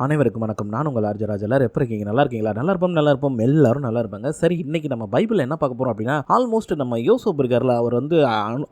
அனைவருக்கும் வணக்கம். நான் உங்கள் ராஜராஜ் எல்லாரும் எப்போ இருக்கீங்க? நல்லா இருக்கீங்களா? நல்லா இருப்போம் நல்லா இருப்போம். எல்லாரும் நல்லா இருப்பாங்க. சரி இன்னைக்கு நம்ம பைபிள் என்ன பார்க்க போறோம் அப்படின்னா ஆல்மோஸ்ட் நம்ம யோசப் இருக்கார்ல அவர் வந்து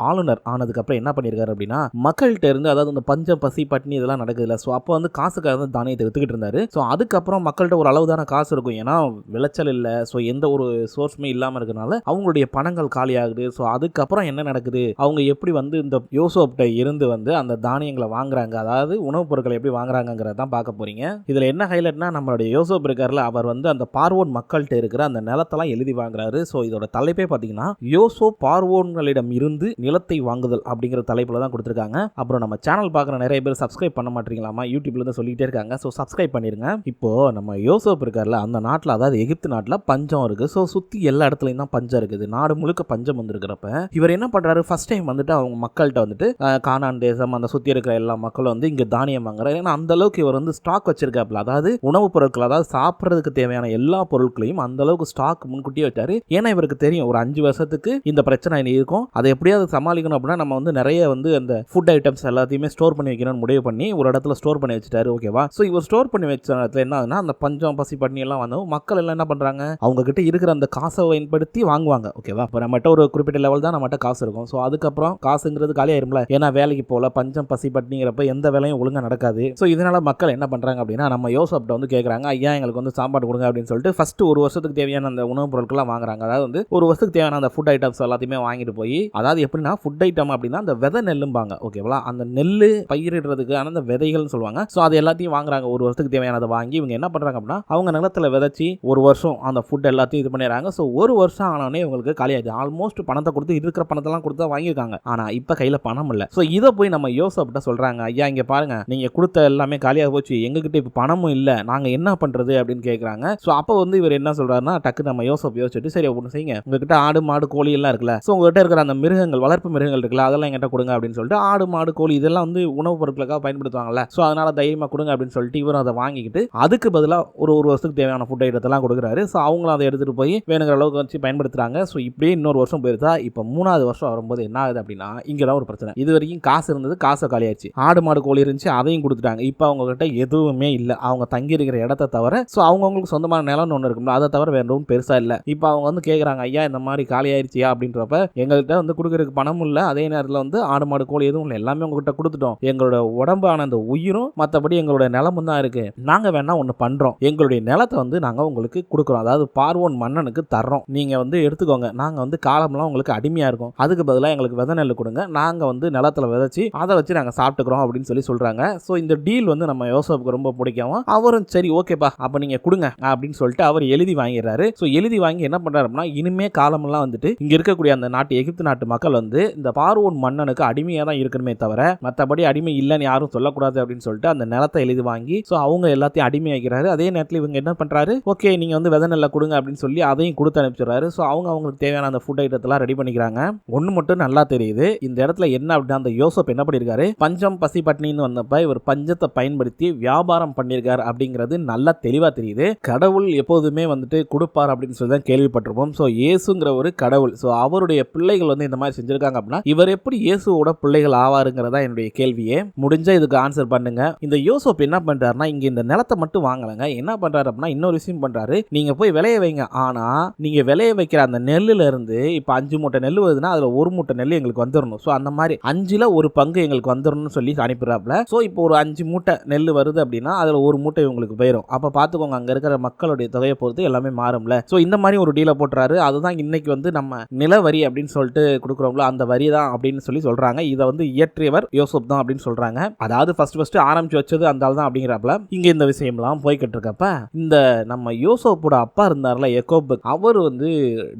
ஆளுநர் ஆனதுக்கு அப்புறம் என்ன பண்ணியிருக்காரு அப்படின்னா மக்கள்கிட்ட இருந்து அதாவது இந்த பஞ்சம் பசி பட்டினி இதெல்லாம் நடக்குதுல்ல. ஸோ அப்போ வந்து காசுக்காக வந்து தானியத்தை வித்துக்கிட்டு இருந்தாரு. ஸோ அதுக்கப்புறம் மக்கள்கிட்ட ஒரு அளவுதான காசு இருக்கும். ஏன்னா விளைச்சல் இல்லை. ஸோ எந்த ஒரு சோர்ஸுமே இல்லாமல் இருக்கனால அவங்களுடைய பணங்கள் காலியாகுது ஸோ அதுக்கப்புறம் என்ன நடக்குது? அவங்க எப்படி வந்து இந்த யோசோப்ட இருந்து வந்து அந்த தானியங்களை வாங்குறாங்க? அதாவது உணவுப் பொருட்களை எப்படி வாங்குறாங்கங்கிறத தான் பார்க்க போறீங்க. இதுல என்ன ஹைலைட்னா நம்மளுடைய யோசப் இருக்கார்ல அவர் வந்து அந்த பார்வோன் மக்கள்கிட்ட இருக்கிற அந்த நிலத்தெல்லாம் எழுதி வாங்குறாரு. ஸோ இதோட தலைப்பே பார்த்தீங்கன்னா யோசோ பார்வோன்களிடம் இருந்து நிலத்தை வாங்குதல் அப்படிங்கிற தலைப்புல தான் கொடுத்துருக்காங்க. அப்புறம் நம்ம சேனல் பார்க்குற நிறைய பேர் சப்ஸ்கிரைப் பண்ண மாட்டீங்களாமா? யூடியூப்ல இருந்து சொல்லிட்டே இருக்காங்க. ஸோ சப்ஸ்கிரைப் பண்ணிருங்க. இப்போ நம்ம யோசப் இருக்கார்ல அந்த நாட்டில் அதாவது எகிப்து நாட்டில் பஞ்சம் இருக்கு. ஸோ சுற்றி எல்லா இடத்துலையும் தான் பஞ்சம் இருக்குது. நாடு முழுக்க பஞ்சம் வந்திருக்கிறப்ப இவர் என்ன பண்றாரு? ஃபர்ஸ்ட் டைம் வந்துட்டு அவங்க மக்கள்கிட்ட வந்துட்டு காணான் தேசம் அந்த சுற்றி இருக்கிற எல்லா மக்களும் வந்து இங்கே தானியம் வாங்குறாரு. ஏன்னா அந்த அளவுக்கு இவர் வந்து ஸ்டாக் வச்சு வச்சிருக்காப்புல அதாவது உணவுப் பொருட்கள் அதாவது சாப்பிட்றதுக்கு தேவையான எல்லா பொருட்களையும் அந்த அளவுக்கு ஸ்டாக் முன்கூட்டியே வச்சாரு. ஏன்னா இவருக்கு தெரியும் ஒரு அஞ்சு வருஷத்துக்கு இந்த பிரச்சனை இனி இருக்கும். அதை எப்படியாவது சமாளிக்கணும் அப்படின்னா நம்ம வந்து நிறைய வந்து அந்த ஃபுட் ஐட்டம்ஸ் எல்லாத்தையுமே ஸ்டோர் பண்ணி வைக்கணும்னு முடிவு பண்ணி ஒரு இடத்துல ஸ்டோர் பண்ணி வச்சுட்டாரு ஓகேவா ஸோ இவர் ஸ்டோர் பண்ணி வச்ச இடத்துல என்ன ஆகுதுன்னா அந்த பஞ்சம் பசி பண்ணி எல்லாம் வந்தோம் மக்கள் எல்லாம் என்ன பண்றாங்க? அவங்க கிட்ட இருக்கிற அந்த காசை பயன்படுத்தி வாங்குவாங்க ஓகேவா இப்போ நம்மகிட்ட ஒரு குறிப்பிட்ட லெவல் தான் நம்மகிட்ட காசு இருக்கும். ஸோ அதுக்கப்புறம் காசுங்கிறது காலியாயிரும்ல. ஏன்னா வேலைக்கு போகல பஞ்சம் பசி பட்டினிங்கிறப்ப எந்த வேலையும் ஒழுங்காக நடக்காது. ஸோ இதனால மக்கள் என்ன பண்றாங்க அப்படின்னு நம்ம யோசப்ட்ட வந்து கேட்குறாங்க ஐயா எங்களுக்கு வந்து சாப்பாடு கொடுங்க அப்படின்னு சொல்லிட்டு ஃபஸ்ட்டு ஒரு வருஷத்துக்கு தேவையான அந்த உணவுப் பொருட்கள்லாம் வாங்குறாங்க. அதாவது வந்து ஒரு வருஷத்துக்கு தேவையான அந்த ஃபுட் ஐட்டம்ஸ் எல்லாத்தையுமே வாங்கிட்டு போய் அதாவது எப்படின்னா ஃபுட் ஐட்டம் அப்படின்னா அந்த விதை நெல்லும்பாங்க. ஓகேவா அந்த நெல் பயிரிடுறதுக்கு அந்த விதைகள்னு சொல்லுவாங்க. ஸோ அது எல்லாத்தையும் வாங்குறாங்க. ஒரு வருஷத்துக்கு தேவையானதை வாங்கி இவங்க என்ன பண்ணுறாங்க அப்படின்னா அவங்க நிலத்துல விதைச்சி ஒரு வருஷம் அந்த ஃபுட் எல்லாத்தையும் இது பண்ணிடுறாங்க. ஸோ ஒரு வருஷம் ஆனோடனே இவங்களுக்கு காலியாகுது ஆல்மோஸ்ட் பணத்தை கொடுத்து இருக்கிற பணத்தெல்லாம் கொடுத்து தான் வாங்கியிருக்காங்க. ஆனால் இப்போ கையில் பணம் இல்லை. ஸோ இதை போய் நம்ம யோசப்ட்ட சொல்கிறாங்க ஐயா இங்கே பாருங்க. நீங்கள் கொடுத்த எல்லாமே காலியாக போச்சு. எங்ககிட்ட இப்போ பணமும் இல்லை நாங்கள் என்ன பண்ணுறது அப்படின்னு கேட்குறாங்க ஸோ அப்போ வந்து இவர் என்ன சொல்கிறாருன்னா டக்கு நம்ம யோசப் யோசிச்சுட்டு சரி ஒன்று செய்யுங்க. உங்ககிட்ட ஆடு மாடு கோழி எல்லாம் இருக்குல்ல ஸோ உங்ககிட்ட இருக்கிற அந்த மிருகங்கள் வளர்ப்பு மிருகங்கள் இருக்குல்ல அதெல்லாம் எங்கிட்ட கொடுங்க அப்படின்னு சொல்லிட்டு ஆடு மாடு கோழி இதெல்லாம் வந்து உணவுப் பொருட்களுக்காக பயன்படுத்துவாங்கல்ல. ஸோ அதனால தைரியமாக கொடுங்க அப்படின்னு சொல்லிட்டு இவரும் அதை வாங்கிக்கிட்டு அதுக்கு பதிலாக ஒரு ஒரு வருஷத்துக்கு தேவையான ஃபுட் ஐட்டத்தெல்லாம் கொடுக்குறாரு. ஸோ அவங்களும் அதை எடுத்துகிட்டு போய் வேணுங்கிற அளவுக்கு வச்சு பயன்படுத்துறாங்க. ஸோ இப்படியே இன்னொரு வருஷம் போயிருந்தா இப்போ மூணாவது வருஷம் வரும்போது என்ன ஆகுது அப்படின்னா இங்கே தான் ஒரு பிரச்சனை. இது வரைக்கும் காசு இருந்தது காசை காலியாச்சு ஆடு மாடு கோழி இருந்துச்சு அதையும் கொடுத்துட்டாங்க. இப்போ அவங்ககிட்ட எதுவுமே இல்லை. அவங்க தங்கி இருக்கிற இடத்த தவிர ஸோ அவங்கவுங்களுக்கு சொந்தமான நிலம்னு ஒன்று இருக்கும்ல அதை தவிர வேற ஒன்றும் பெருசாக இல்லை. இப்போ அவங்க வந்து கேட்குறாங்க ஐயா இந்த மாதிரி காலி ஆயிடுச்சியா அப்படின்றப்ப எங்கள்கிட்ட வந்து கொடுக்குறதுக்கு பணமும் இல்லை. அதே நேரத்தில் வந்து ஆடு மாடு கோழி எதுவும் இல்லை. எல்லாமே உங்ககிட்ட கொடுத்துட்டோம். எங்களோட உடம்பான அந்த உயிரும் மற்றபடி எங்களோட நிலமும் தான் இருக்கு. நாங்கள் வேணால் ஒன்று பண்ணுறோம் எங்களுடைய நிலத்தை வந்து நாங்கள் உங்களுக்கு கொடுக்குறோம். அதாவது பார்வோன் மன்னனுக்கு தர்றோம். நீங்கள் வந்து எடுத்துக்கோங்க. நாங்கள் வந்து காலம்லாம் உங்களுக்கு அடிமையாக இருக்கும். அதுக்கு பதிலாக எங்களுக்கு விதை நெல் கொடுங்க. நாங்கள் வந்து நிலத்துல விதைச்சி அதை வச்சு நாங்கள் சாப்பிட்டுக்கிறோம் அப்படின்னு சொல்லி சொல்கிறாங்க ஸோ இந்த டீல் வந்து நம்ம யோசப்புக்கு ரொம்ப பிடிக்கவும் அவரும் சரி ஓகேப்பா அப்போ நீங்கள் கொடுங்க அப்படின்னு சொல்லிட்டு அவர் எழுதி வாங்கிடுறாரு. ஸோ எழுதி வாங்கி என்ன பண்ணுறாரு அப்படின்னா இனிமே காலமெல்லாம் வந்துட்டு இங்கே இருக்கக்கூடிய அந்த நாட்டு எகிப்து நாட்டு மக்கள் வந்து இந்த பார்வோன் மன்னனுக்கு அடிமையாக தான் இருக்கணுமே தவிர மற்றபடி அடிமை இல்லைன்னு யாரும் சொல்லக்கூடாது அப்படின்னு சொல்லிட்டு அந்த நிலத்தை எழுதி வாங்கி ஸோ அவங்க எல்லாத்தையும் அடிமையாகிறாரு அதே நேரத்தில் இவங்க என்ன பண்ணுறாரு ஓகே நீங்கள் வந்து விதை நெல்லை கொடுங்க அப்படின்னு சொல்லி அதையும் கொடுத்து அனுப்பிச்சிடுறாரு. ஸோ அவங்க அவங்களுக்கு தேவையான அந்த ஃபுட் ஐட்டத்தெல்லாம் ரெடி பண்ணிக்கிறாங்க. ஒன்று மட்டும் நல்லா தெரியுது. இந்த இடத்துல என்ன அப்படின்னா அந்த யோசப் என்ன பண்ணியிருக்காரு? பஞ்சம் பசி பட்னின்னு வந்தப்ப இவர் பஞ்சத்தை பயன்படுத்தி வியாபாரம் பண்ணியிருக்கார் அப்படிங்கிறது நல்லா தெளிவாக தெரியுது. கடவுள் எப்போதுமே வந்துட்டு கொடுப்பார் அப்படின்னு சொல்லி தான் கேள்விப்பட்டிருப்போம். ஸோ இயேசுங்கிற ஒரு கடவுள். ஸோ அவருடைய பிள்ளைகள் வந்து இந்த மாதிரி செஞ்சிருக்காங்க அப்படின்னா இவர் எப்படி இயேசுவோட பிள்ளைகள் ஆவாருங்கிறதா என்னுடைய கேள்வியே. முடிஞ்ச இதுக்கு ஆன்சர் பண்ணுங்க. இந்த யோசப் என்ன பண்றாருன்னா இங்க இந்த நிலத்தை மட்டும் வாங்கலைங்க. என்ன பண்றாரு அப்படின்னா இன்னொரு விஷயம் பண்றாரு. நீங்க போய் விளைய வைங்க. ஆனா நீங்க விளைய வைக்கிற அந்த நெல்லுல இருந்து இப்ப அஞ்சு மூட்டை நெல் வருதுன்னா அதுல ஒரு மூட்டை நெல் எங்களுக்கு வந்துடணும் ஸோ அந்த மாதிரி அஞ்சுல ஒரு பங்கு எங்களுக்கு வந்துடணும்னு சொல்லி அனுப்பிடுறாப்ல ஸோ இப்போ ஒரு அஞ்சு மூட்டை நெல் வருது அப்படின்னா அதில் ஒரு மூட்டை உங்களுக்கு போயிடும் அப்போ பார்த்துக்கோங்க அங்கே இருக்கிற மக்களுடைய தொகையை பொறுத்து எல்லாமே மாறும்ல. ஸோ இந்த மாதிரி ஒரு டீலை போட்டுறாரு. அதுதான் இன்னைக்கு வந்து நம்ம நில வரி அப்படின்னு சொல்லிட்டு கொடுக்குறோம்ல அந்த வரி தான் அப்படின்னு சொல்லி சொல்கிறாங்க இதை வந்து இயற்றியவர் யோசப் தான் அப்படின்னு சொல்கிறாங்க அதாவது ஃபர்ஸ்ட் ஃபர்ஸ்ட் ஆரம்பிச்சு வச்சது அந்த ஆள் தான் அப்படிங்கிறப்பல இங்கே இந்த விஷயம்லாம் போய்கிட்டு இருக்கப்ப இந்த நம்ம யோசப்போட அப்பா இருந்தார்ல எக்கோப் அவர் வந்து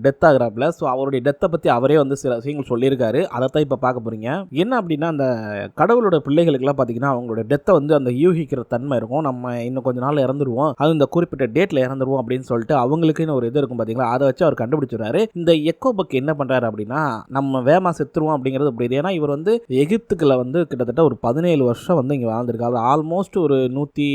டெத் ஆகுறாப்ல ஸோ அவருடைய டெத்தை பற்றி அவரே வந்து சில விஷயங்கள் சொல்லியிருக்காரு. அதை தான் இப்போ பார்க்க போகிறீங்க என்ன அப்படின்னா அந்த கடவுளோட பிள்ளைகளுக்கெல்லாம் பார்த்தீங்கன்னா அவங்களோட டெத்தை வந்து அந்த யூகிக்கிற தன்மை இருக்கும். நம்ம இன்னும் கொஞ்ச நாள் இறந்துருவோம். அது இந்த குறிப்பிட்ட டேட்ல இறந்துருவோம் அப்படின்னு சொல்லிட்டு அவங்களுக்குன்னு ஒரு இது இருக்கும் பார்த்தீங்களா அதை வச்சு அவர் கண்டுபிடிச்சிடுறாரு. இந்த எக்கோ எக்கோபக் என்ன பண்றாரு அப்படின்னா நம்ம வேமா செத்துருவோம் அப்படிங்கிறது அப்படி ஏன்னா இவர் வந்து எகிப்துக்குள்ள வந்து கிட்டத்தட்ட ஒரு பதினேழு வருஷம் வந்து இங்கே வாழ்ந்திருக்காரு. ஆல்மோஸ்ட் ஒரு நூற்றி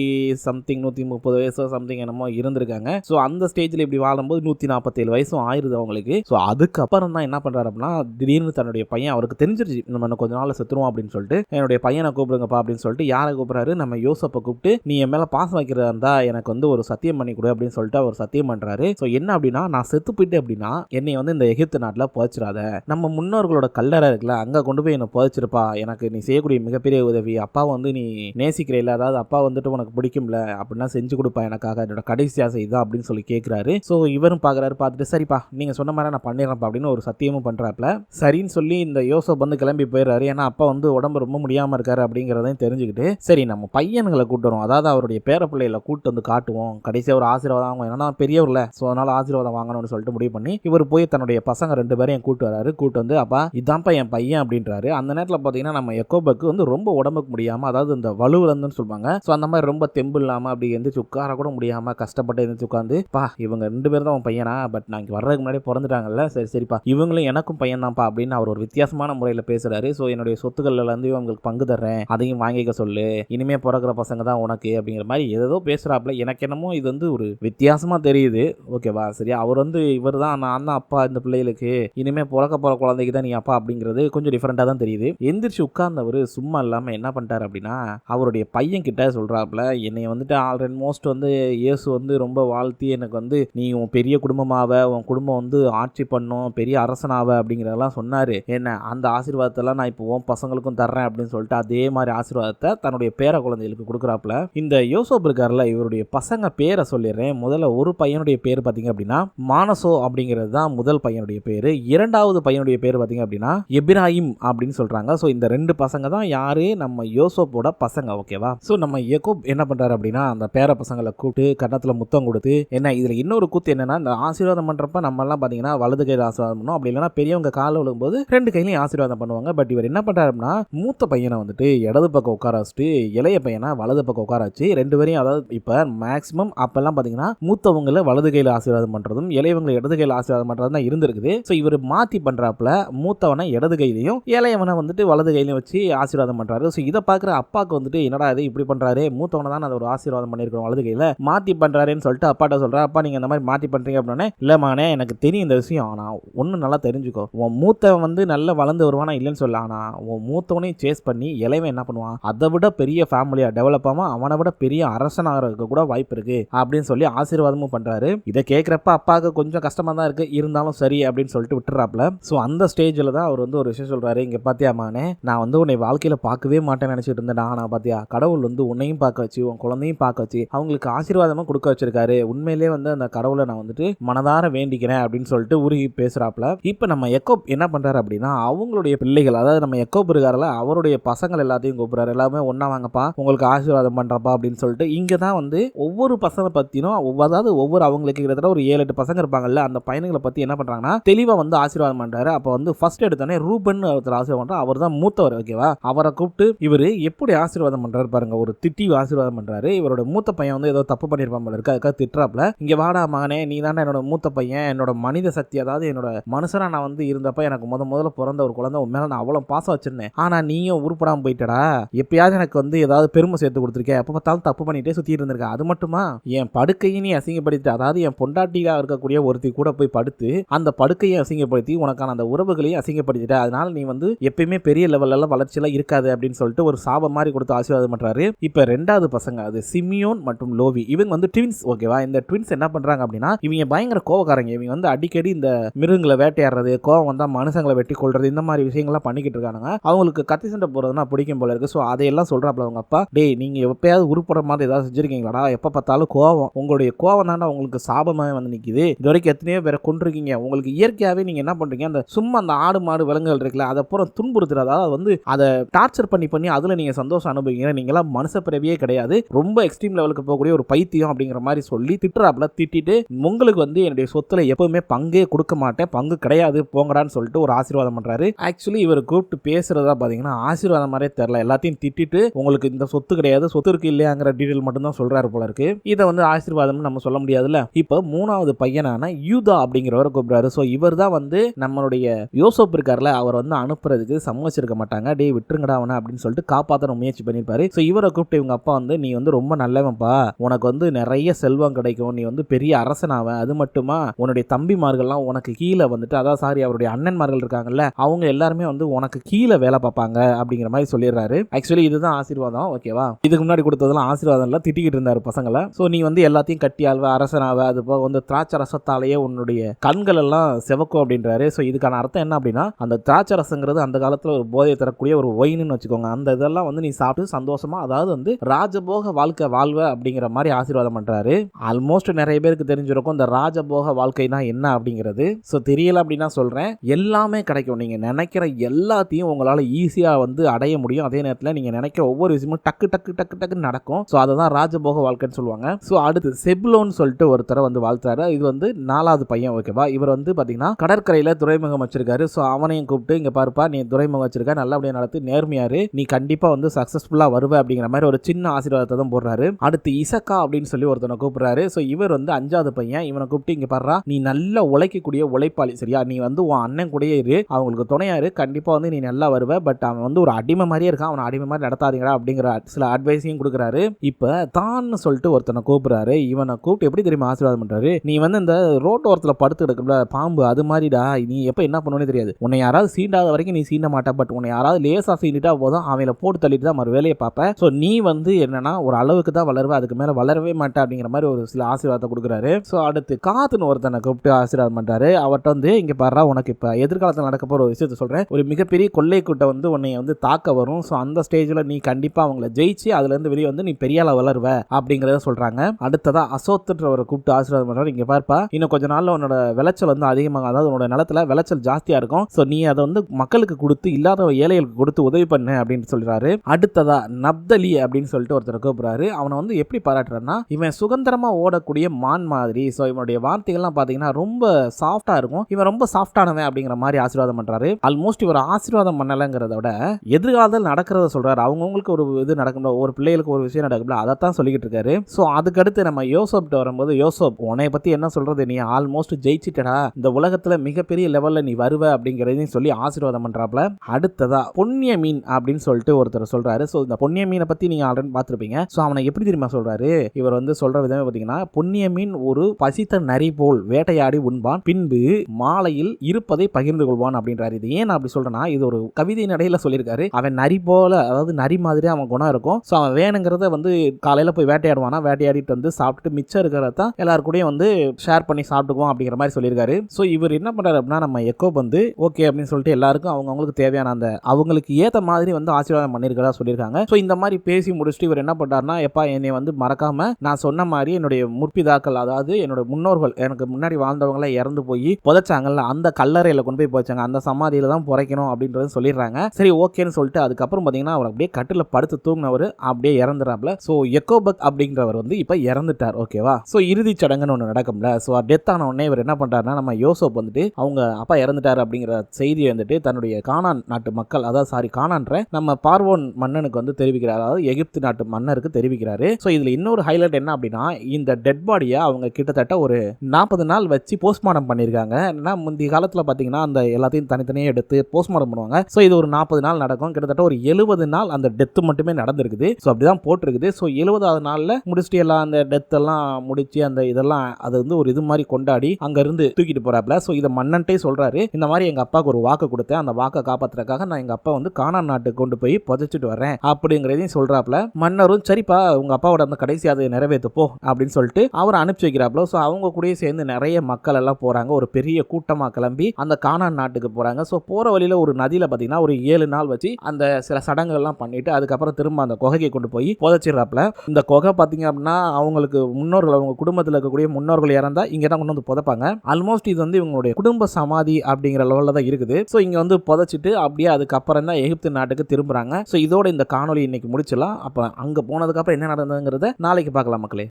சம்திங் நூற்றி முப்பது வயசு சம்திங் என்னமோ இருந்திருக்காங்க. ஸோ அந்த ஸ்டேஜில் இப்படி வாழும்போது நூற்றி நாற்பத்தேழு வயசும் ஆயிருது அவங்களுக்கு. ஸோ அதுக்கப்புறம் தான் என்ன பண்ணுறாரு அப்படின்னா திடீர்னு தன்னுடைய பையன் அவருக்கு தெரிஞ்சிருச்சு நம்ம இன்னும் கொஞ்ச நாள் செத்துருவோம் அப்படின்னு சொல்லிட்டு. என்னுடைய பையனை கூப்பிடுங்கப்பா அப்படின்னு சொல்லிட்டு யாரை கூப்பிடுறாரு? நம்ம யோசப்பை கூப்பிட்டு நீ என் மேலே பாசம் வைக்கிறதா இருந்தா எனக்கு வந்து ஒரு சத்தியம் பண்ணி கொடு அப்படின்னு சொல்லிட்டு அவர் சத்தியம் பண்றாரு. ஸோ என்ன அப்படின்னா நான் செத்து போயிட்டு அப்படின்னா என்னை வந்து இந்த எகிப்து நாட்டில் புதைச்சிடாத. நம்ம முன்னோர்களோட கல்லறை இருக்குல்ல அங்கே கொண்டு போய் என்னை புதைச்சிருப்பா. எனக்கு நீ செய்யக்கூடிய மிகப்பெரிய உதவி. அப்பா வந்து நீ நேசிக்கிற அதாவது அப்பா வந்துட்டு உனக்கு பிடிக்கும்ல அப்படின்னா செஞ்சு கொடுப்பா எனக்காக. என்னோட கடைசி ஆசை இதுதான் அப்படின்னு சொல்லி கேட்குறாரு ஸோ இவரும் பார்க்குறாரு பார்த்துட்டு சரிப்பா நீங்கள் சொன்ன மாதிரி நான் பண்ணிடுறேன்ப்பா அப்படின்னு ஒரு சத்தியமும் பண்ணுறாப்ல சரின்னு சொல்லி இந்த யோசப் வந்து கிளம்பி போயிடுறாரு. ஏன்னா அப்பா வந்து உடம்பு ரொம்ப முடியாமல் இருக்காரு அப்படிங்கிறதையும் தெரிஞ்சுக்கிட்டு சரி நம்ம பையன்களை கூட்டுறோம் அதாவது அவருடைய பேர பிள்ளைகளை கூட்டு வந்து காட்டுவோம். கடைசியாக ஒரு ஆசீர்வாதம் வாங்குவோம். ஏன்னா பெரியவர்ல. ஸோ அதனால ஆசீர்வாதம் வாங்கணும்னு சொல்லிட்டு முடிவு பண்ணி இவர் போய் தன்னுடைய பசங்க ரெண்டு பேரையும் கூட்டு வராரு. கூட்டு வந்து அப்பா இதான்ப்பா என் பையன் அப்படின்றாரு. அந்த நேரத்தில் பார்த்தீங்கன்னா நம்ம எக்கோபக்கு வந்து ரொம்ப உடம்புக்கு முடியாமல் அதாவது இந்த வலுவிலந்துன்னு சொல்லுவாங்க. ஸோ அந்த மாதிரி ரொம்ப தெம்பு இல்லாமல் அப்படி எந்திரிச்சு உட்கார கூட முடியாமல் கஷ்டப்பட்டு எந்திரிச்சு உட்காந்து பா இவங்க ரெண்டு பேரும் தான் உன் பையனா? பட் நான் இங்கே வர்றதுக்கு முன்னாடி பிறந்துட்டாங்கல்ல. சரி சரிப்பா. இவங்களும் எனக்கும் பையன் தான்ப்பா அப்படின்னு அவர் ஒரு வித்தியாசமான முறையில் பேசுறாரு. ஸோ என்னுடைய சொத்துக்கள்ல இருந்து இவங்களுக்கு பங்கு தர்றேன். அதையும் வாங்கிக்க சொல்லு. இனிமே பிறக்கிற பசங்க தான் உனக்கு அப்படிங்கிற மாதிரி ஏதோ பேசுகிறாப்புல எனக்கு என்னமோ இது வந்து ஒரு வித்தியாசமாக தெரியுது. ஓகேவா சரியா? அவர் வந்து இவர் தான் நான் தான் அப்பா இந்த பிள்ளைகளுக்கு. இனிமேல் பிறக்க போகிற குழந்தைக்கு தான் நீ அப்பா அப்படிங்கிறது கொஞ்சம் டிஃப்ரெண்ட்டாக தான் தெரியுது. எந்திரிச்சு உட்கார்ந்தவர் சும்மா இல்லாமல் என்ன பண்ணிட்டார் அப்படின்னா அவருடைய பையன் கிட்ட சொல்கிறாப்புல என்னை வந்துட்டு ஆல்ரெடி மோஸ்ட் வந்து இயேசு வந்து ரொம்ப வாழ்த்தி எனக்கு வந்து நீ உன் பெரிய குடும்பமாவ உன் குடும்பம் வந்து ஆட்சி பண்ணும் பெரிய அரசனாவ அப்படிங்கிறதெல்லாம் சொன்னார். என்ன அந்த ஆசீர்வாதத்தெல்லாம் நான் இப்போ உன் பசங்களுக்கும் தர்றேன் அப்படின்னு சொல்லிட்டு அதே மாதிரி ஆசீர்வாதத்தை தன்னுடைய பேர குழந்தைகளுக்கு கொடுக்குறாப்புல. இந்த யோசோப் இருக்கார்ல இவருடைய பசங்க பேரை சொல்லிடுறேன். முதல்ல ஒரு பையனுடைய பேர் பார்த்தீங்க அப்படின்னா மானசோ அப்படிங்கிறது தான் முதல் பையனுடைய பேர். இரண்டாவது பையனுடைய பேர் பார்த்தீங்க அப்படின்னா எபிராயிம் அப்படின்னு சொல்கிறாங்க ஸோ இந்த ரெண்டு பசங்க தான் யாரு? நம்ம யோசோப்போட பசங்க ஓகேவா ஸோ நம்ம எகோப் என்ன பண்ணுறாரு அப்படின்னா அந்த பேர பசங்களை கூப்பிட்டு கன்னத்தில் முத்தம் கொடுத்து என்ன இதில் இன்னொரு கூத்து என்னன்னா இந்த ஆசீர்வாதம் பண்ணுறப்ப நம்மலாம் பார்த்தீங்கன்னா வலது கையில் ஆசீர்வாதம் பண்ணுவோம். அப்படி இல்லைன்னா பெரியவங்க காலில் விழும்போது ரெண்டு கையிலையும் ஆசீர்வாதம் பண்ணுவாங்க. பட் இவர் என்ன பண்ணுறாரு அப்படின்னா மூத்த பையனை வந்துட்டு இடது பக்கம் உட்கார வச்சுட்டு இளைய பையனை வலது பக்கம் உட்கார வச்சு ரெண்டு பேரையும் அதாவது இப்போ மேக்ஸிமம் அப்பெல்லாம் பார்த்தீங்கன்னா மூத்தவங்களை வலது கையில் ஆசீர்வாதம் பண்ணுறதும் இளையவங்களை இடது கையில் ஆசீர்வாதம் பண்ணுறதும் தான் இருந்திருக்குது. ஸோ இவர் மாற்றி பண்ணுறாப்புல மூத்தவனை இடது கையிலையும் இளையவனை வந்துட்டு வலது கையிலையும் வச்சு ஆசீர்வாதம் பண்ணுறாரு ஸோ இதை பார்க்குற அப்பாவுக்கு வந்துட்டு என்னடா இது இப்படி பண்ணுறாரு மூத்தவனை தான் அதை ஒரு ஆசீர்வாதம் பண்ணியிருக்கோம் வலது கையில். மாற்றி பண்ணுறாருன்னு சொல்லிட்டு அப்பாட்ட சொல்கிறா அப்பா நீங்கள் இந்த மாதிரி மாற்றி பண்ணுறீங்க அப்படின்னே இல்லைம்மானே எனக்கு தெரியும் இந்த விஷயம். ஆனால் ஒன்று நல்லா தெரிஞ்சுக்கோ. உன் மூத்தவன் வந்து நல்லா வளர்ந்து வருவானா இல்லைன்னு சொல்ல. ஆனால் உன் மூத்தவனையும் சேஸ் பண்ணி இளையவன் என்ன பண்ணுவான்? அதை விட பெரிய ஃபேமிலியாக டெவலப் ஆகாமல் அவனை விட பெரிய அரசனாக இருக்க கூட வாய்ப்பு இருக்கு அப்படின்னு சொல்லி ஆசீர்வாதமும் பண்றாரு. இதை கேட்குறப்ப அப்பாவுக்கு கொஞ்சம் கஷ்டமா தான் இருக்கு. இருந்தாலும் சரி அப்படின்னு சொல்லிட்டு விட்டுறாப்ல. ஸோ அந்த ஸ்டேஜில் தான் அவர் வந்து ஒரு விஷயம் சொல்றாரு. இங்க பாத்தியா மானே நான் வந்து உன்னை வாழ்க்கையில பார்க்கவே மாட்டேன்னு நினைச்சிட்டு இருந்தேன். நான் பாத்தியா கடவுள் வந்து உன்னையும் பார்க்க வச்சு உன் குழந்தையும் பார்க்க வச்சு அவங்களுக்கு ஆசீர்வாதமா கொடுக்க வச்சிருக்காரு. உண்மையிலேயே வந்து அந்த கடவுளை நான் வந்துட்டு மனதார வேண்டிக்கிறேன் அப்படின்னு சொல்லிட்டு உருகி பேசுறாப்ல. இப்போ நம்ம எக்கோப் என்ன பண்றாரு அப்படின்னா அவங்களுடைய பிள்ளைகள் அதாவது நம்ம எக்கோப் இருக்காருல அவருடைய பசங்கள் எல்லாத்தையும் கூப்பிடுறாரு. எல்லாமே ஒன்னா வாங்கப்பா உங்களுக்கு ஆசீர்வாதம் பண்ணுறப்பா அப்படின்னு சொல்லிட்டு இங்கே தான் வந்து ஒவ்வொரு பசங்களை பற்றினும் ஒவ்வொரு- அதாவது ஒவ்வொரு அவங்களுக்கு கிட்டத்தட்ட ஒரு ஏழு எட்டு பசங்க இருப்பாங்கல்ல அந்த பையனுங்களை பற்றி என்ன பண்ணுறாங்கன்னா தெளிவாக வந்து ஆசீர்வாதம் பண்ணுறாரு அப்போ வந்து ஃபர்ஸ்ட் எடுத்தோடனே ரூபன் ஒருத்தர் ஆசீர்வாதம் பண்ணுறாரு அவர் தான் மூத்தவர் ஓகேவா அவரை கூப்பிட்டு இவர் எப்படி ஆசீர்வாதம் பண்ணுறாரு பாருங்க. ஒரு திட்டி ஆசீர்வாதம் பண்ணுறாரு இவரோட மூத்த பையன் வந்து ஏதோ தப்பு பண்ணிருப்பான் போல இருக்கு. அதுக்காக திட்டுறாப்ல இங்கே வாடா மகனே நீ தானே என்னோட மூத்த பையன். என்னோட மனித சக்தி அதாவது என்னோட மனுஷனாக நான் வந்து இருந்தப்ப எனக்கு முத முதல்ல பிறந்த ஒரு குழந்தை உன் மேலே நான் அவ்வளோ பாசம் வச்சிருந்தேன். ஆனால் நீயும் உருப்படாமல் போயிட்டடா. எப்பயாவது எனக்கு வந்து ஏதாவது பெருமை சேர்த்து கொடுத்துருக்கேன் எப்போ பார்த்தாலும் தப்பு பண்ணிகிட்டே சுற்றிட்டு இருந்திருக்கா. அது மட்டுமா? என் படுக்கையை நீ அசிங்கப்படுத்தி அதாவது என் பொண்டாட்டியாக இருக்கக்கூடிய ஒருத்தி கூட போய் படுத்து அந்த படுக்கையை அசிங்கப்படுத்தி உனக்கான அந்த உறவுகளையும் அசிங்கப்படுத்திட்ட. அதனால நீ வந்து எப்பயுமே பெரிய லெவல்லலாம் வளர்ச்சியெல்லாம் இருக்காது அப்படின்னு சொல்லிட்டு ஒரு சாபம் மாதிரி கொடுத்து ஆசீர்வாதம் பண்ணுறாரு இப்போ ரெண்டாவது பசங்க அது சிமியோன் மற்றும் லோவி. இவங்க வந்து ட்வின்ஸ் ஓகேவா இந்த ட்வின்ஸ் என்ன பண்ணுறாங்க அப்படின்னா இவங்க பயங்கர கோவக்காரங்க. இவங்க வந்து அடிக்கடி இந்த மிருகங்களை வேட்டையாடுறது கோவம் வந்தால் மனுஷங்களை வெட்டி கொள்றது இந்த மாதிரி விஷயங்கள்லாம் பண்ணிக்கிட்டு இருக்காங்க அவங்களுக்கு கத்தி சண்டை போகிறதுனா பிடிக்கும் போல இருக்கு. ஸோ அதையெல்லாம் சொல்கிறாப்புல அவங்க அப்பா டேய் நீங்க எப்பயாவது உருப்பட மாதிரி ஏதாவது செஞ்சிருக்கீங்களாடா? எப்போ பார்த்தாலும் கோவம். உங்களுடைய கோவம் தானே உங்களுக்கு சாபமாக வந்து நிற்கிது இது வரைக்கும் எத்தனையோ பேரை கொண்டிருக்கீங்க உங்களுக்கு இயற்கையாகவே நீங்கள் என்ன பண்ணுறீங்க அந்த சும்மா அந்த ஆடு மாடு விலங்குகள் இருக்குல்ல அதை அப்புறம் துன்புறுத்துறது. அதாவது வந்து அதை டார்ச்சர் பண்ணி பண்ணி அதில் நீங்கள் சந்தோஷம் அனுபவிங்க நீங்களாம் மனுஷ பிறவியே கிடையாது. ரொம்ப எக்ஸ்ட்ரீம் லெவலுக்கு போகக்கூடிய ஒரு பைத்தியம் அப்படிங்கிற மாதிரி சொல்லி திட்டுறாப்புல. திட்டிட்டு உங்களுக்கு வந்து என்னுடைய சொத்துல எப்பவுமே பங்கே கொடுக்க மாட்டேன். பங்கு கிடையாது. போங்கடான்னு சொல்லிட்டு ஒரு ஆசீர்வாதம் பண்ணுறாரு ஆக்சுவலி இவர் கூப்பிட்டு பேசுறதா பார்த்தீங்கன்னா ஆசீர்வாதம் மாதிரியே தெரில எல்லாத்தையும் திட்டிட்டு உங்களுக்கு இந்த சொத்து கிடையாது. சொத்து இருக்கு இல்லையாங்கிற டீடைல் மட்டும் தான் சொல்றாரு போல இருக்கு. இதை வந்து ஆசீர்வாதம்னு நம்ம சொல்ல முடியாதுல்ல? இப்போ மூணாவது பையனான யூதா அப்படிங்கிறவரை கூப்பிடுறாரு. ஸோ இவர் தான் வந்து நம்மளுடைய யோசோப் இருக்கார்ல அவர் வந்து அனுப்புறதுக்கு சம்மதிச்சிருக்க மாட்டாங்க. டேய் விட்டுருங்கடா அவனை அப்படின்னு சொல்லிட்டு காப்பாற்ற முயற்சி பண்ணியிருப்பாரு ஸோ இவரை கூப்பிட்டு இவங்க அப்பா வந்து நீ வந்து ரொம்ப நல்லவன்ப்பா உனக்கு வந்து நிறைய செல்வம் கிடைக்கும். நீ வந்து பெரிய அரசனாவ. அது மட்டுமா? உன்னுடைய தம்பிமார்கள்லாம் உனக்கு கீழே வந்துட்டு அதான் சாரி அவருடைய அண்ணன்மார்கள் இருக்காங்கல்ல அவங்க எல்லாருமே வந்து உனக்கு கீழே வேலை பார்ப்பாங்க அப்படிங்கிற மாதிரி சொல்லிடுறாரு. ஆக்சுவலி இதுதான் ஆசீர்வாதம். ஓகேவா இதுக்கு முன்னாடி கொடுத்ததெல்லாம் ஆசீர்வாதம் இல்லை திட்டிக்கிட்டு இருந்தார் பசங்களை. ஸோ நீ வந்து எல்லாத்தையும் கட்டி ஆள்வ அரசனாவ அது போக வந்து திராட்சை ரசத்தாலேயே உன்னுடைய கண்கள் எல்லாம் செவக்கும் அப்படின்றாரு. ஸோ இதுக்கான அர்த்தம் என்ன அப்படின்னா அந்த திராட்சை ரசங்கிறது அந்த காலத்தில் ஒரு போதையை தரக்கூடிய ஒரு ஒயின்னு வச்சுக்கோங்க. அந்த இதெல்லாம் வந்து நீ சாப்பிட்டு சந்தோஷமா அதாவது வந்து ராஜபோக வாழ்க்கை வாழ்வ அப்படிங்கிற மாதிரி ஆசீர்வாதம் பண்றாரு. ஆல்மோஸ்ட் நிறைய பேருக்கு தெரிஞ்சிருக்கும் இந்த ராஜபோக வாழ்க்கைனா என்ன அப்படிங்கிறது. ஸோ தெரியல அப்படின்னா சொல்றேன். எல்லாமே கிடைக்கும். நீங்க நினைக்கிற எல்லாத்தையும் உங்களால ஈஸியா வந்து அடைய முடியும். அதே நேரத்தில் நீங்க நினைக்கிற ஒவ்வொரு விஷயமும் டக்கு டக்கு டக்கு டக்கு நடக்கும். ஸோ அதை தான் ராஜபோக வாழ்க்கைன்னு சொல்லுவாங்க. ஸோ அடுத்து செப்லோன்னு சொல்லிட்டு ஒருத்தரை வந்து வாழ்த்துறாரு. இது வந்து நாலாவது பையன் ஓகேவா இவர் வந்து பார்த்தீங்கன்னா கடற்கரையில் துறைமுகம் வச்சிருக்காரு. ஸோ அவனையும் கூப்பிட்டு இங்கே பாருப்பா நீ துறைமுகம் வச்சிருக்க நல்லபடியாக நடத்து நேர்மையாரு. நீ கண்டிப்பாக வந்து சக்ஸஸ்ஃபுல்லாக வருவ அப்படிங்கிற மாதிரி ஒரு சின்ன ஆசீர்வாதத்தை தான் போடுறாரு. அடுத்து இசக்கா அப்படின்னு சொல்லி ஒருத்தனை கூப்பிடுறாரு. ஸோ இவர் வந்து அஞ்சாவது பையன். இவனை கூப்பிட்டு இங்கே பாடுறா நீ நல்லா உழைக்கக்கூடிய உழைப்பாளி சரியா? நீ வந்து உன் அண்ணன் கூடயே இரு. அவங்களுக்கு துணையாரு. கண்டிப்பாக வந்து நீ நல்லா வருவ. பட் அவன் வந்து ஒரு அடிமை மாதிரியே இருக்கான். அவனை அடிமை மாதிரி நடத்தாதீங்கடா அப்படிங்கிற சில அட்வைஸையும் கொடுக்குறாரு. இப்போ தான்னு சொல்லிட்டு ஒருத்தனை கூப்பிடுறாரு. இவனை கூப்பிட்டு எப்படி தெரியுமா ஆசீர்வாதம் பண்ணுறாரு நீ வந்து இந்த ரோட்டோரத்தில் படுத்து கிடக்கும்ல பாம்பு அது மாதிரிடா. நீ எப்போ என்ன பண்ணுவேன்னு தெரியாது. உன்னை யாராவது சீண்டாத வரைக்கும் நீ சீண்ட மாட்ட. பட் உன்னை யாராவது லேசாக சீண்டிட்டா போதும் அவங்கள போட்டு தள்ளிட்டு தான் மறு வேலையை பார்ப்பேன் ஸோ நீ வந்து என்னன்னா ஒரு அளவுக்கு தான் வளருவ. அதுக்கு மேலே வளரவே மாட்டே அப்படிங்கிற மாதிரி ஒரு சில ஆசீர்வாதத்தை கொடுக்குறாரு. ஸோ அடுத்து காத்துன்னு ஒருத்தனை கூப்பிட்டு ஆசீர்வாதம் பண்ணுறாரு அவர்கிட்ட வந்து இங்கே பாரு உனக்கு இப்போ எதிர்காலத்தில் நடக்க போகிற ஒரு விஷயத்த சொல்கிறேன் ஒரு மிகப்பெரிய கொள்ளை கூட்டம் வந்து உன்னை வந்து தாக்க வரும். ஸோ அந்த ஸ்டேஜில் நீ கண்டிப்பாக அவங்கள ஜெயிச்சு அதுலேருந்து வெளியே வந்து நீ பெரிய ஆளா வளருவ அப்படிங்கிறத சொல்றாங்க. அடுத்ததா அசோத்துன்றவரை கூப்பிட்டு ஆசீர்வாதம் பண்றாரு இங்க பார்ப்பா. இன்னும் கொஞ்ச நாள்ல உன்னோட விளைச்சல் வந்து அதிகமாக அதாவது உன்னோட நிலத்துல விளைச்சல் ஜாஸ்தியா இருக்கும். ஸோ நீ அதை வந்து மக்களுக்கு கொடுத்து இல்லாத ஏழைகளுக்கு கொடுத்து உதவி பண்ணு அப்படின்னு சொல்றாரு. அடுத்ததா நப்தலி அப்படின்னு சொல்லிட்டு ஒருத்தர் கூப்பிடுறாரு. அவனை வந்து எப்படி பாராட்டுறான்னா இவன் சுதந்திரமா ஓடக்கூடிய மான் மாதிரி. ஸோ இவனுடைய வார்த்தைகள்லாம் பார்த்தீங்கன்னா ரொம்ப சாஃப்டா இருக்கும். இவன் ரொம்ப சாஃப்டானவன் அப்படிங்கிற மாதிரி ஆசீர்வாதம் பண்றாரு. ஆல்மோஸ்ட் இவர் ஆசீர்வாதம் பண்ணலைங்கிறத விட எதிர்காலத்தில் நடக்கிறத சொல்றாரு. அவங்கவுங்களுக்கு ஒரு இது நடக்கும் ஒரு இஸ்ரேலுக்கு ஒரு விஷயம் நடக்கும்ல அதைத்தான் சொல்லிக்கிட்டு இருக்காரு. ஸோ அதுக்கடுத்து நம்ம யோசப்ட்டு வரும்போது யோசப் உன்னை பற்றி என்ன சொல்கிறது நீ ஆல்மோஸ்ட் ஜெயிச்சிட்டடா. இந்த உலகத்தில் மிகப்பெரிய லெவலில் நீ வருவ அப்படிங்கிறதையும் சொல்லி ஆசீர்வாதம் பண்ணுறாப்புல அடுத்ததா பொன்னிய மீன் அப்படின்னு சொல்லிட்டு ஒருத்தர் சொல்கிறாரு ஸோ இந்த பொன்னிய மீனை பற்றி நீங்கள் ஆல்ரெடி பார்த்துருப்பீங்க. ஸோ அவனை எப்படி தெரியுமா சொல்கிறாரு இவர் வந்து சொல்கிற விதமே பார்த்தீங்கன்னா பொன்னிய மீன் ஒரு பசித்த நரி போல் வேட்டையாடி உண்பான். பின்பு மாலையில் இருப்பதை பகிர்ந்து கொள்வான் அப்படின்றாரு. இது ஏன் அப்படி சொல்கிறேன்னா இது ஒரு கவிதை நடையில் சொல்லியிருக்காரு. அவன் நரி போல அதாவது நரி மாதிரி அவன் குணம் இருக்கும். ஸோ அவன் வேணுங்கிறத வந்து காலையில் போய் வேட்டையாடுவானா? வேட்டையாடிட்டு வந்து சாப்பிட்டு மிச்சம் இருக்கிறத எல்லாருக்கூடையும் வந்து ஷேர் பண்ணி சாப்பிட்டுக்குவோம் அப்படிங்கிற மாதிரி சொல்லியிருக்காரு. ஸோ இவர் என்ன பண்ணுறாரு அப்படின்னா நம்ம எக்கோ வந்து ஓகே அப்படின்னு சொல்லிட்டு எல்லாருக்கும் அவங்கவுங்களுக்கு தேவையான அந்த அவங்களுக்கு ஏற்ற மாதிரி வந்து ஆசீர்வாதம் பண்ணியிருக்கிறதா சொல்லியிருக்காங்க. ஸோ இந்த மாதிரி பேசி முடிச்சுட்டு இவர் என்ன பண்ணார்னா எப்பா என்னை வந்து மறக்காம நான் சொன்ன மாதிரி என்னுடைய முற்பிதாக்கள் அதாவது என்னோட முன்னோர்கள் எனக்கு முன்னாடி வாழ்ந்தவங்களாம் இறந்து போய் புதைச்சாங்கல்ல அந்த கல்லறையில் கொண்டு போய் போச்சாங்க அந்த சமாதியில் தான் புதைக்கணும் அப்படின்றது சொல்லிடுறாங்க. சரி ஓகேன்னு சொல்லிட்டு அதுக்கப்புறம் பார்த்தீங்கன்னா அவர் அப்படியே கட்டில் படுத்து தூங்கினவர் அப்படியே இறந்துறாப்ல. ஸோ எக்கோபக் அப்படிங்கிறவர் வந்து இப்போ இறந்துட்டார் ஓகேவா ஸோ இறுதி சடங்குன்னு ஒன்று நடக்கும்ல. ஸோ டெத் ஆன உடனே இவர் என்ன பண்றாருன்னா நம்ம யோசப் வந்துட்டு அவங்க அப்பா இறந்துட்டார் அப்படிங்கிற செய்தியை வந்துட்டு தன்னுடைய கானான் நாட்டு மக்கள் அதாவது சாரி கானான்ற நம்ம பார்வோன் மன்னனுக்கு வந்து தெரிவிக்கிறார். அதாவது எகிப்து நாட்டு மன்னருக்கு தெரிவிக்கிறாரு. ஸோ இதில் இன்னொரு ஹைலைட் என்ன அப்படின்னா இந்த டெட் பாடியை அவங்க கிட்டத்தட்ட ஒரு நாற்பது நாள் வச்சு போஸ்ட்மார்ட்டம் பண்ணியிருக்காங்க. ஏன்னா முந்தைய காலத்தில் பார்த்தீங்கன்னா அந்த எல்லாத்தையும் தனித்தனியாக எடுத்து போஸ்ட்மார்ட்டம் பண்ணுவாங்க. ஸோ இது ஒரு நாற்பது நாள் நடக்கும். கிட்டத்தட்ட ஒரு எழுபது நாள் அந்த டெத்து மட்டுமே நடந்திருக்குது. ஸோ தான் போட்டிருக்குது. ஸோ எழுபதாவது நாளில் முடிச்சுட்டு எல்லாம் அந்த டெத்தெல்லாம் முடிச்சு அந்த இதெல்லாம் அது வந்து ஒரு இது மாதிரி கொண்டாடி அங்கேருந்து தூக்கிட்டு போகிறாப்புல ஸோ இதை மன்னன்ட்டே சொல்கிறாரு இந்த மாதிரி எங்கள் அப்பாவுக்கு ஒரு வாக்கு கொடுத்தேன். அந்த வாக்கை காப்பாத்துறதுக்காக நான் எங்கள் அப்பா வந்து கானான் நாட்டுக்கு கொண்டு போய் புதைச்சிட்டு வரேன் அப்படிங்கிறதையும் சொல்கிறாப்புல மன்னரும் சரிப்பா உங்கள் அப்பாவோட அந்த கடைசி அதை நிறைவேற்றுப்போ அப்படின்னு சொல்லிட்டு அவரை அனுப்பிச்சு வைக்கிறாப்ல. ஸோ அவங்க கூடயே சேர்ந்து நிறைய மக்கள் எல்லாம் போகிறாங்க ஒரு பெரிய கூட்டமாக கிளம்பி அந்த கானான் நாட்டுக்கு போகிறாங்க ஸோ போகிற வழியில் ஒரு நதியில் பார்த்தீங்கன்னா ஒரு ஏழு நாள் வச்சு அந்த சில சடங்குகள்லாம் பண்ணிட்டு அதுக்கப்புறம் திரும்ப அந்த குகைக்கு கொண்டு போய் போய் புதைச்சிடுறாப்புல. இந்த குகை பார்த்தீங்க அப்படின்னா அவங்களுக்கு முன்னோர்கள் அவங்க குடும்பத்தில் இருக்கக்கூடிய முன்னோர்கள் இறந்தா இங்கே தான் கொண்டு வந்து புதைப்பாங்க. ஆல்மோஸ்ட் இது வந்து இவங்களுடைய குடும்ப சமாதி அப்படிங்கிற லெவலில் தான் இருக்குது. ஸோ இங்கே வந்து புதைச்சிட்டு அப்படியே அதுக்கப்புறம் தான் எகிப்து நாட்டுக்கு திரும்புகிறாங்க ஸோ இதோட இந்த காணொலி இன்னைக்கு முடிச்சிடலாம். அப்போ அங்கே போனதுக்கப்புறம் என்ன நடந்ததுங்கிறத நாளைக்கு பார்க்கலாம் மக்களே.